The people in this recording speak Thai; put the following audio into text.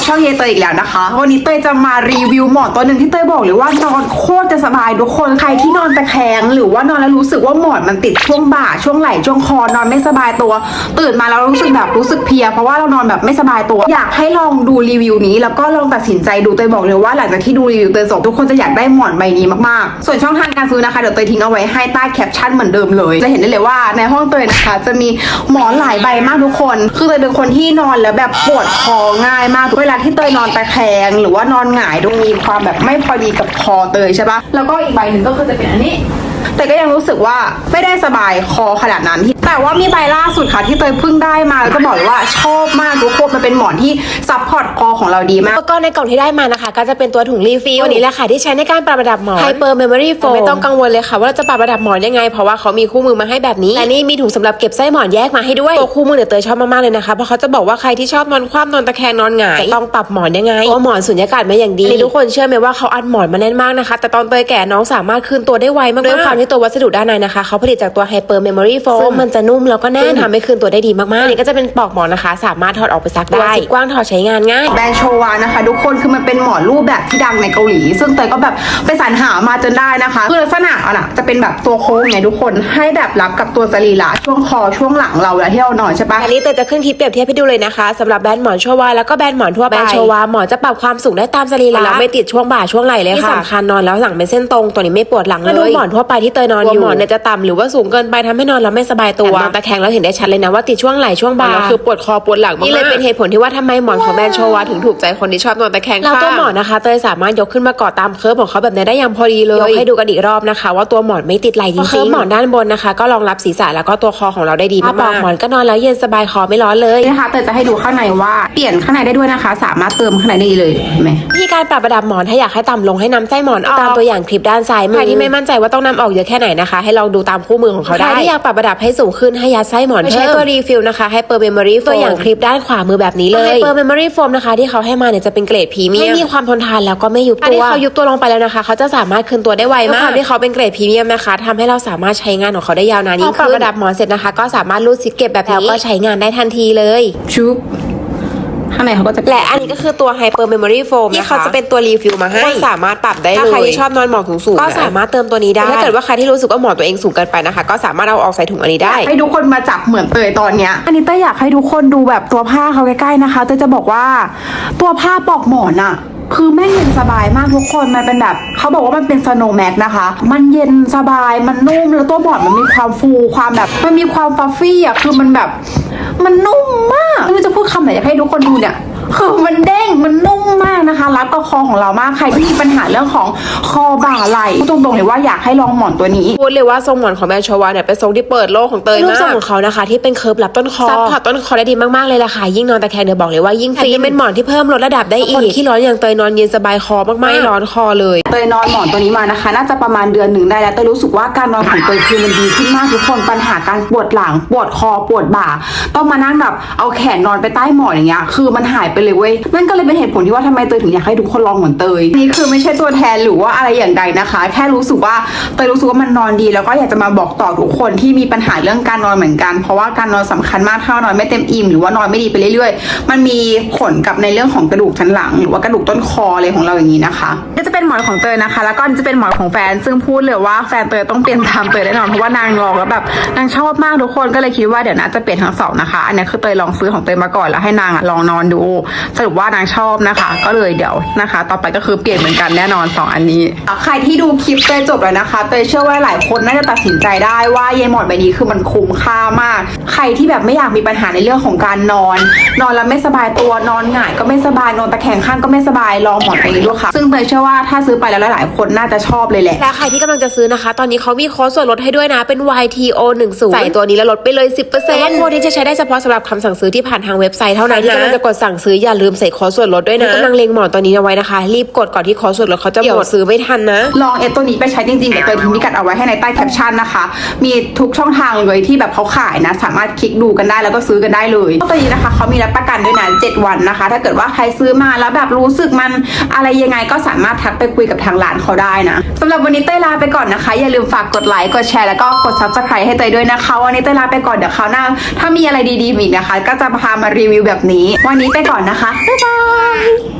กับช่องเยเตยอีกแล้วนะคะ วันนี้เตยจะมารีวิวหมอนตัวหนึ่งที่เตยบอกเลยว่านอนโคตรจะสบายทุกคนใครที่นอนตะแคงหรือว่านอนแล้วรู้สึกว่าหมอนมันติดช่วงบ่าช่วงไหล่ช่วงคอนอนไม่สบายตัว ตื่นมาแล้วรู้สึกแบบรู้สึกเพลีย เพราะว่าเรานอนแบบไม่สบายตัว อยากให้ลองดูรีวิวนี้ แล้วก็ลองตัดสินใจดูเตยบอกเลยว่าหลังจากที่ดูรีวิวเตยจบทุกคนจะอยากได้หมอนใบนี้มากๆ ส่วนช่องทางการซื้อนะคะเดี๋ยวเตยทิ้งเอาไว้ให้ใต้แคปชั่นเหมือนเดิมเลย จะเห็นได้เลยว่าในห้องเตยนะคะ จะมีหมอนหลายใบมากทุกคน คือเตยเป็นคนที่นอนแล้วแบบปวดคอง่ายมากเวลาที่เตยนอนตะแคงหรือว่านอนหงายตรงมีความแบบไม่พอดีกับคอเตยใช่ปะแล้วก็อีกใบหนึ่งก็คือจะเป็นอันนี้ แต่ก็ยังรู้สึกว่าไม่ได้สบายคอขนาดนั้น แต่ว่ามีใบล่าสุดค่ะที่เตยเพิ่งได้มาแล้วก็บอกเลยว่าชอบมากทุกคนมันเป็นหมอนที่ซัพพอร์ตคอของเราดีมากอุปกรณ์ในกล่องที่ได้มานะคะ ก็จะเป็นตัวถุงรีฟิลตัวนี้แหละค่ะที่ใช้ในการปรับระดับหมอน Hyper Memory Foam ไม่ต้องกังวลเลยค่ะ ว่าเราจะปรับระดับหมอนยังไง เพราะว่าเขามีคู่มือมาให้แบบนี้และนี่มีถุงสำหรับเก็บไส้หมอนแยกมาให้ด้วยตัวคู่มือเนี่ยเตยชอบมากๆเลยนะคะเพราะเขาจะบอกว่าใครที่ชอบนอนคว่ำนอนตะแคงนอนหงายจะต้องปรับหมอนยังไงตัวหมอนสุญญากาศมาอย่างดีอันนี้ทุกคนเชื่อไหมว่าเขาอัดหมอนมาแน่นมากนะคะ แต่ตอนเตยแก่น้องสามารถคืนตัวได้ไวมากๆด้วยความที่ตัววัสดุด้านในนะคะเขาผลิตจากตัว Hyper Memory Foam ซึ่งมันจะนุ่มแล้วก็แน่นทำให้คืนตัวได้ดีมากๆอันนี้ก็จะเป็นปลอกหมอนนะคะ สามารถถอดออกไปซักได้กว้างถอดใช้งานง่ายแบรนด์โชวานะคะ ทุกคนคือมันเป็นหมอนรูปแบบที่ดังในเกาหลี ซึ่งเตยก็แบบไปสรรหามาจนได้นะคะคือลักษณะอะนะจะเป็นแบบตัวโค้งไงทุกคนให้แบบรับกับตัวสรีระช่วงคอช่วงหลังเราเวลาที่เรานอนใช่ปะอันนี้เตยจะขึ้นคลิปเปรียบเทียบให้ดูเลยนะคะสำหรับแบรนด์หมอนโชวาแล้วก็แบรนด์หมอนทั่วไปแบรนด์โชวาหมอนจะปรับความสูงได้ตามสรีระแล้วไม่ติดช่วงบ่าช่วงไหล่เลยค่ะที่สำคัญนอนแล้วหลังเป็นเส้นตรงตัวนี้ไม่ปวดหลังเลยดูหมอนทั่วไปที่เตยนอนอยู่หมอนเนี่ยจะต่ำหรือว่าสูงเกินไปทำให้นอนแล้วไม่สบายตัวนอนตะแคงแล้วเห็นได้ชัดเลยนะว่าติดช่วงไหล่ช่วงบ่าคือปวดคอปวดหลังนี่เลยเป็นเหตุผลที่ว่าทำไมหมอนของแบรนด์โชวาถึงถูกใจคนที่ชอบนอนตะแคงแล้วตัวหมอนนะคะเตยสามารถยกขึ้นมาเกาะตามเคิร์ฟของเขาแบบนี้ได้อย่างพอดีเลยยกให้ดูกันอีกรอบนะคะ ว่าตัวหมอนไม่ติดไหล่จริงๆเคิร์ฟหมอนด้านบนนะคะ ก็รองรับศีรษะแล้วก็ตัวคอของเราได้ดีมากๆหมอนก็นอนแล้วเย็นสบายคอไม่ร้อนเลยนะคะเตยจะให้ดูข้างในว่าเปลี่ยนข้างในได้ด้วยนะคะ สามารถเติมข้างในได้เลยเห็นไหมวิธีการปรับระดับหมอนถ้าอยากให้ต่ำลงให้นำไส้หมอนออกตามตัวอย่างคลิปด้านซ้ายมือใครที่ไม่มั่นใจว่าต้องนำออกเยอะแค่ไหนนะคะ ให้ลองดูตามคู่มือของเขาได้ใครที่อยากปรับระดับให้สูงขึ้นให้ยัดไส้หมอนใช้ตัวรีฟิลนะคะให้เปิดเมมโมรี่ตัวอย่างคลิปด้านขวามือแบบนี้เลยเปิดเมมโมรี่โฟมนะคะ ที่เขาให้มาเนี่ยจะเป็นเกรดพรีเมียมให้มีความทนทานแล้วก็ไม่ยุบตัวที่เขายุบตัวลงไปแล้วนะคะเขาจะสามารถคืนตัวได้ไวมากที่เขาเป็นเกรดพรีเมียมนะคะทำให้เราสามารถใช้งานของเขาได้ยาวนานยิ่งขึ้นปรับระดับหมอนเสร็จนะคะ ก็สามารถรูดซิปเก็บแบบนี้แล้วก็ใช้งานได้ทันทีเลยชุบ ข้างในเขาก็จะ และอันนี้ก็คือตัว Hyper Memory Foam ที่เขาจะเป็นตัวรีฟิลมาให้สามารถปรับได้เลย ถ้าใครที่ชอบนอนหมอนสูงๆก็สามารถเติมตัวนี้ได้ ถ้าเกิดว่าใครที่รู้สึกว่าหมอนตัวเองสูงเกินไปนะคะ ก็สามารถเอาออกใส่ถุงอันนี้ได้ ให้ทุกคนมาจับเหมือนเตยตอนเนี้ย อันนี้เตยอยากให้ทุกคนดูแบบตัวผ้าเขาใกล้ๆนะคะเตยจะบอกว่าตัวผ้าปลอกหมอนอะคือแม่งเย็นสบายมากทุกคน มันเป็นแบบเขาบอกว่ามันเป็นสโนว์แม็กนะคะ มันเย็นสบาย มันนุ่ม แล้วตัวหมอนมันมีความฟู ความแบบ มันมีความฟัฟฟี่อะคือมันแบบ มันนุ่มมากไม่รู้จะพูดคำไหนอยากให้ทุกคนดูเนี่ยคือมันเด้งมันนุ่ม นะคะ รับกับคอของเรามากใครที่มีปัญหาเรื่องของคอบ่าไหล่พูดตรงๆเลยว่าอยากให้ลองหมอนตัวนี้พูดเลยว่าทรงหมอนของแบรนด์ชวาเนี่ยเป็นทรงที่เปิดโลกของเตยมากรูปทรงของเขานะคะ ที่เป็นเคิร์ฟรับต้นคอซัพพอร์ตต้นคอได้ดีมากๆเลยล่ะค่ะยิ่งนอนตะแคงเดี๋ยวบอกเลยว่ายิ่งฟินเป็นหมอนที่เพิ่มลดระดับได้อีกคนที่ร้อนอย่างเตยนอนเย็นสบายคอมากๆไม่ร้อนคอเลย เตยนอนหมอนตัวนี้มานะคะ น่าจะประมาณเดือนหนึ่งได้แล้วเตยรู้สึกว่าการนอนของเตยคือมันดีขึ้นมากทุกคนปัญหาการปวดหลังปวดคอปวดบ่า ต้องมานั่งแบบเอาแขนนอนไปใต้หมอนอย่างเงี้ยคือมันหายไปเลยเว้ยนั่นก็เลยเป็นเหตุผลที่ว่าทำไมเตยถึงอยากให้ทุกคนลองเหมือนเตยนี่คือไม่ใช่ตัวแทนหรือว่าอะไรอย่างใดนะคะ แค่รู้สึกว่าเตยรู้สึกว่ามันนอนดี แล้วก็อยากจะมาบอกต่อทุกคนที่มีปัญหาเรื่องการนอนเหมือนกัน เพราะว่าการนอนสำคัญมากถ้านอนไม่เต็มอิ่มหรือว่านอนไม่ดีไปเรื่อยๆ มันมีผลกับในเรื่องของกระดูกสันหลัง หรือว่ากระดูกต้นคออะไรของเราอย่างนี้นะคะนี่จะเป็นหมอนของเตยนะคะ แล้วก็นี่จะเป็นหมอนของแฟน ซึ่งพูดเลยว่าแฟนเตยต้องเปลี่ยนตามเตยแน่นอนเพราะว่านางลองแล้วแบบนางชอบมากทุกคนก็เลยคิดว่าเดี๋ยวนะจะเปลี่ยนทั้งสองนะคะ อันนี้คือเตยลองซื้อของเตยมาก่อนแล้วให้นางลองนอนดู สรุปว่านางชอบนะคะ ก็เลยเดี๋ยวนะคะ ต่อไปก็คือเปลี่ยนเหมือนกันแน่นอนสองอันนี้ ใครที่ดูคลิปเตยจบแล้วนะคะเตยเชื่อว่าหลายคนน่าจะตัดสินใจได้ว่าเยายหมอนใบนี้คือมันคุ้มค่ามาก ใครที่แบบไม่อยากมีปัญหาในเรื่องของการนอน นอนแล้วไม่สบายตัวนอนหงายก็ไม่สบายนอนตะแคงข้างก็ไม่สบายลองหมอนใบนี้ดูค่ะ ซึ่งเตยเชื่อว่าถ้าซื้อไปแล้วหลายๆคนน่าจะชอบเลยแหละและใครที่กำลังจะซื้อนะคะ ตอนนี้เขามีโค้ดส่วนลดให้ด้วยนะเป็น YTO 1 0ใส่ตัวนี้แล้วลดไปเลย 10%แต่ว่าโค้ดนี้จะใช้ได้เฉพาะสำหรับคำสั่งซื้อที่ผ่านทางเว็บไซต์เท่านั้นที่กำลังจะกดสั่งซื้ออย่าลืมใส่โค้ดส่วนลดด้วยนะกำลังเล็งหมอนตัวนี้เอาไว้นะคะ รีบกดก่อนที่โค้ดส่วนลดเขาจะหมดซื้อไม่ทันนะ ลองเอสตัวนี้ไปใช้จริงๆเดี๋ยวเตยทิ้งพิกัดเอาไว้ให้ในใต้แคปชั่นนะคะ มีทุกช่องทางเลยที่แบบเขาขายนะ สามารถคลิกดูกันได้แล้วก็ซื้อกันได้เลยตัวนี้นะคะเขามีรับประกันด้วยนะ7วันนะคะ ถ้าเกิดว่าใครซื้อมาแล้วแบบรู้สึกมันอะไรยังไงก็สามารถทักไปคุยกับทางร้านเขาได้นะสำหรับวันนี้เต้ยลาไปก่อนนะคะ อย่าลืมฝากกดไลค์กดแชร์แล้วก็กด subscribe ให้เตยด้วยนะคะวันนี้เต้ยลาไปก่อนเดี๋ยวคราวหน้า ถ้ามีอะไรดีๆอีกนะคะ ก็จะพามารีวิวแบบนี้ วันนี้ไปก่อนนะคะบ๊ายบาย